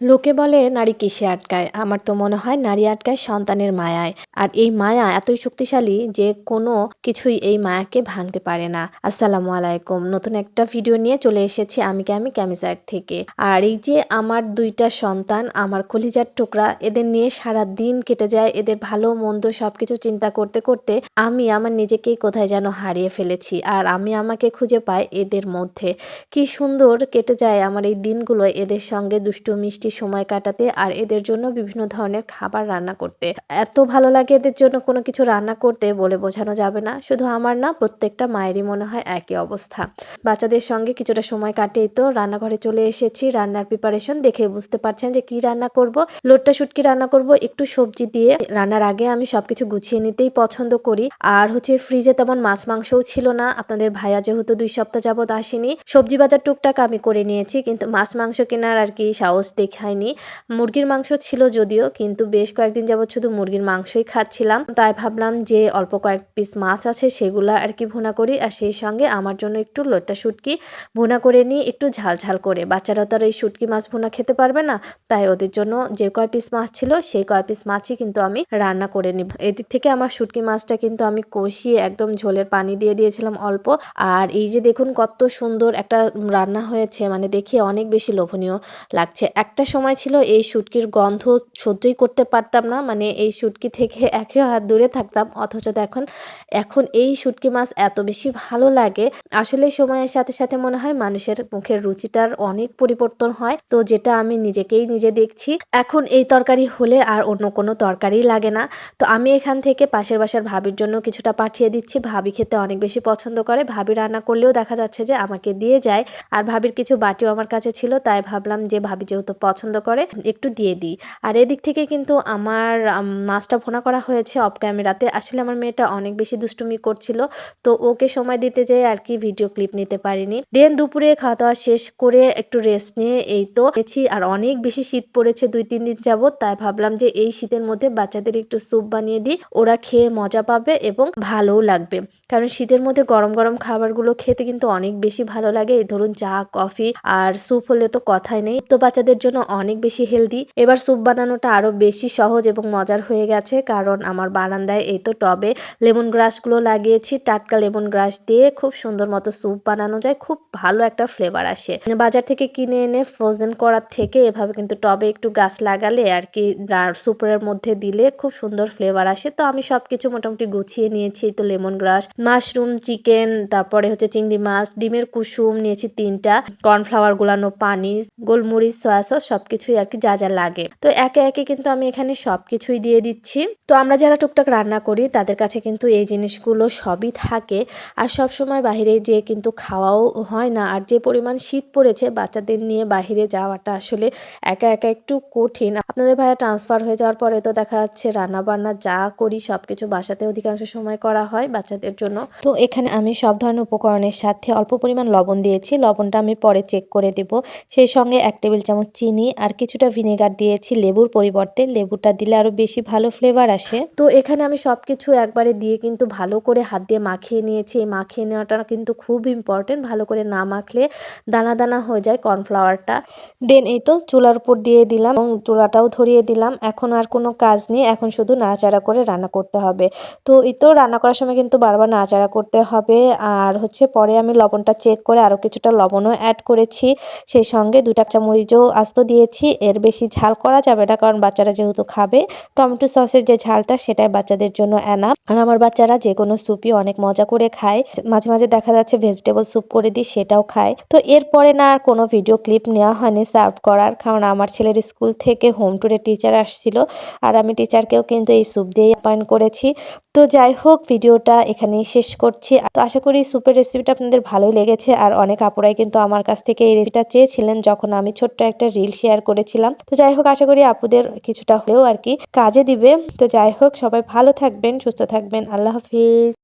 লোকে বলে, নারী কিসে আটকায়? আমার তো মনে হয়, নারী আটকায় সন্তানের মায়ায়। আর এই মায়া এতই শক্তিশালী যে কোনো কিছুই এই মায়াকে ভাঙতে পারে না। আসসালামু আলাইকুম। নতুন একটা ভিডিও নিয়ে চলে এসেছি আমি ক্যামি ক্যামিসাইড থেকে। আর এই যে আমার দুইটা সন্তান, আমার কলিজার টুকরা, এদের নিয়ে সারা দিন কেটে যায়, এদের ভালো, মন্দ সবকিছু চিন্তা করতে করতে আমি আমার নিজেকেই কোথায় যেন হারিয়ে ফেলেছি। আর আমি আমাকে খুঁজে পাই এদের মধ্যে। কি সুন্দর কেটে যায় আমার এই দিনগুলো এদের সঙ্গে দুষ্টু মিষ্টি সময় কাটাতে আর এদের জন্য বিভিন্ন ধরনের খাবার রান্না করতে। এত ভালো লাগে এদের জন্য কোনো কিছু রান্না করতে বলে বোঝানো যাবে না। শুধু আমার না, প্রত্যেকটা মায়েরই মনে হয় একই অবস্থা। বাচ্চাদের সঙ্গে কিছুটা সময় কাটেই তো রান্নাঘরে চলে এসেছি। রান্নার প্রিপারেশন দেখে বুঝতে পারছেন যে কি রান্না করব। লোটটা, শুটকি রান্না করব, একটু সবজি দিয়ে। রান্নার আগে আমি সবকিছু গুছিয়ে নিতেই পছন্দ করি। আর হচ্ছে ফ্রিজে তেমন মাছ মাংসও ছিল না। আপনাদের ভাইয়া যেহেতু দুই সপ্তাহ যাবত আসেনি, সবজি বাজার টুকটাক আমি করে নিয়েছি। কিন্তু মাছ মাংস কেনার আর কি সাহস দেখায়নি মুরগির মাংস ছিল যদিও, কিন্তু বেশ কয়েকদিন যাবত শুধু মুরগির মাংসই খাচ্ছিলাম। তাই ভাবলাম যে অল্প কয়েক পিস মাছ আছে সেগুলো আর কি ভুনা করি, আর সেই সঙ্গে আমার জন্য একটু লোট্টা শুটকি ভুনা করে নিই, একটু ঝাল ঝাল করে। বাচ্চারা তো আর এই শুটকি মাছ ভুনা খেতে পারবে না, তাই ওদের জন্য যে কয় পিস মাছ ছিল সেই কয় পিস মাছই কিন্তু আমি রান্না করে নিব। এদিক থেকে আমার শুটকি মাছটা কিন্তু আমি কষিয়ে একদম ঝোলের পানি দিয়ে দিয়েছিলাম অল্প। আর এই যে দেখুন কত সুন্দর একটা রান্না হয়েছে মানে দেখে অনেক বেশি লোভনীয় লাগছে। একটা সময় ছিল, এই শুটকির গন্ধ সহ্যই করতে পারতাম না। মানে এই শুটকি থেকে একশো হাত দূরে থাকতাম। অথচ এখন এখন এই শুটকি মাছ এত বেশি ভালো লাগে। আসলে সময়ের সাথে সাথে মনে হয় মানুষের মুখের রুচিটার অনেক পরিবর্তন হয়। তো যেটা আমি নিজেকেই নিজে দেখছি। এখন এই তরকারি হলে আর অন্য কোনো তরকারি লাগে না। তো আমি এখান থেকে পাশের বাসার ভাবির জন্য কিছুটা পাঠিয়ে দিচ্ছি। ভাবি খেতে অনেক বেশি পছন্দ করে। ভাবি রান্না করলেও দেখা যাচ্ছে যে আমাকে দিয়ে যায়। আর ভাবির কিছু বাটিও আমার কাছে ছিল, তাই ভাবলাম যে ভাবি যেহেতু পছন্দ করে, একটু দিয়ে দিই। আর এদিক থেকে কিন্তু আমার মাছটা ভোনা করা হয়েছে অফ ক্যামেরাতে আসলে আমার মেয়েটা অনেক বেশি দুষ্টুমি করছিল, তো ওকে সময় দিতে যেয়ে আর কি ভিডিও ক্লিপ নিতে পারিনি। দেন দুপুরে খাওয়া দাওয়া শেষ করে একটু রেস্ট নিয়ে এই তো গেছি। আর অনেক বেশি শীত পড়েছে, দুই, তিন দিন যাবত তাই ভাবলাম যে এই শীতের মধ্যে বাচ্চাদের একটু স্যুপ বানিয়ে দিই। ওরা খেয়ে মজা পাবে এবং ভালোও লাগবে। কারণ শীতের মধ্যে গরম গরম খাবারগুলো খেতে কিন্তু অনেক বেশি ভালো লাগে। এই ধরুন চা, কফি আর স্যুপ হলে তো কথাই নেই। তো বাচ্চাদের জন্য অনেক বেশি হেলদি এবার স্যুপ বানানোটা আরও বেশি সহজ এবং মজার হয়ে গেছে, কারণ আমার বারান্দায় এই তো টবে লেমন গ্রাসগুলো লাগিয়েছি। টাটকা লেমন গ্রাস দিয়ে খুব সুন্দর মতো স্যুপ বানানো যায়, খুব ভালো একটা ফ্লেভার আসে। বাজার থেকে কিনে এনে ফ্রোজেন করার থেকে এভাবে কিন্তু টবে একটু গাছ লাগালে আর কি সুপের মধ্যে দিলে খুব সুন্দর ফ্লেভার আসে। তো আমি সব কিছু মোটামুটি গুছিয়ে নিয়েছি তো লেমন গ্রাস মাশরুম চিকেন তারপরে হচ্ছে চিংড়ি মাছ, ডিমের কুসুম নিয়েছি তিনটা কর্নফ্লাওয়ার গুলানো পানি, গোলমরিচ সয়া সস সবকিছুই আর কি যা যা লাগে। তো একে একে কিন্তু আমি এখানে সব কিছুই দিয়ে দিচ্ছি। তো আমরা যারা টুকটাক রান্না করি, তাদের কাছে কিন্তু এই জিনিসগুলো সবই থাকে। আর সব সময় বাহিরে যেয়ে কিন্তু খাওয়াও হয় না। আর যে পরিমাণ শীত পড়েছে, বাচ্চাদের নিয়ে বাহিরে যাওয়াটা আসলে একা একা একটু কঠিন। আপনাদের ভাইয়া ট্রান্সফার হয়ে যাওয়ার পরে তো দেখা যাচ্ছে রান্না বান্না যা করি সব কিছু বাসাতে অধিকাংশ সময় করা হয় বাচ্চাদের জন্য। তো এখানে আমি সব ধরনের উপকরণের সাথে অল্প পরিমাণ লবণ দিয়েছি। লবণটা আমি পরে চেক করে দেব। সেই সঙ্গে এক টেবিল চামচ চিনি আর কিছুটা ভিনেগার দিয়েছি, লেবুর পরিবর্তে। লেবুটা দিলে আরও বেশি ভালো ফ্লেভার আসে। তো এখানে আমি সব কিছু একবারে দিয়ে কিন্তু ভালো করে হাত দিয়ে মাখিয়ে নিয়েছি। এই মাখিয়ে নেওয়াটা কিন্তু খুব ইম্পর্টেন্ট ভালো করে না মাখলে দানা দানা হয়ে যায় কর্নফ্লাওয়ারটা দেন এই তো চুলার উপর দিয়ে দিলাম এবং চুলাটাও ধরিয়ে দিলাম। এখন আর কোনো কাজ নেই, এখন শুধু নাড়াচাড়া করে রান্না করতে হবে। তো এই তো রান্না করার সময় কিন্তু বারবার নাড়াচাড়া করতে হবে। আর হচ্ছে পরে আমি লবণটা চেক করে আরও কিছুটা লবণও অ্যাড করেছি। সেই সঙ্গে দুটা চামরিচও আস্ত দিয়েছি, এর বেশি ঝাল করা যাবে না কারণ বাচ্চারা যেহেতু খাবে, টমেটো সসের যে ঝালটা সেটাই বাচ্চাদের জন্য অ্যানা আর আমার বাচ্চারা যে কোনো স্যুপই অনেক মজা করে খায়, মাঝে মাঝে দেখা যাচ্ছে ভেজিটেবল স্যুপ করে দিই সেটাও খায়। তো এরপরে না আর কোনো ভিডিও ক্লিপ নেওয়া হয়নি সার্ভ করার, কারণ আমার ছেলের স্কুল থেকে হোম টুরে টিচার আসছিল, আর আমি টিচারকেও কিন্তু এই স্যুপ দিয়েই অ্যাপয়েন্ট করেছি। তো যাই হোক ভিডিওটা এখানেই শেষ করছি। তো আশা করি স্যুপের রেসিপিটা আপনাদের ভালোই লেগেছে, আর অনেক আপুরাই কিন্তু আমার কাছ থেকে এই রেসিপিটা চেয়েছিলেন, যখন আমি ছোট্ট একটা রিল শেয়ার করেছিলাম। তো যাই হোক, আশা করি আপুদের কিছুটা হলেও আর কি কাজে দিবে। তো যাই হোক, সবাই ভালো থাকবেন, সুস্থ থাকবেন। আল্লাহ হাফিজ।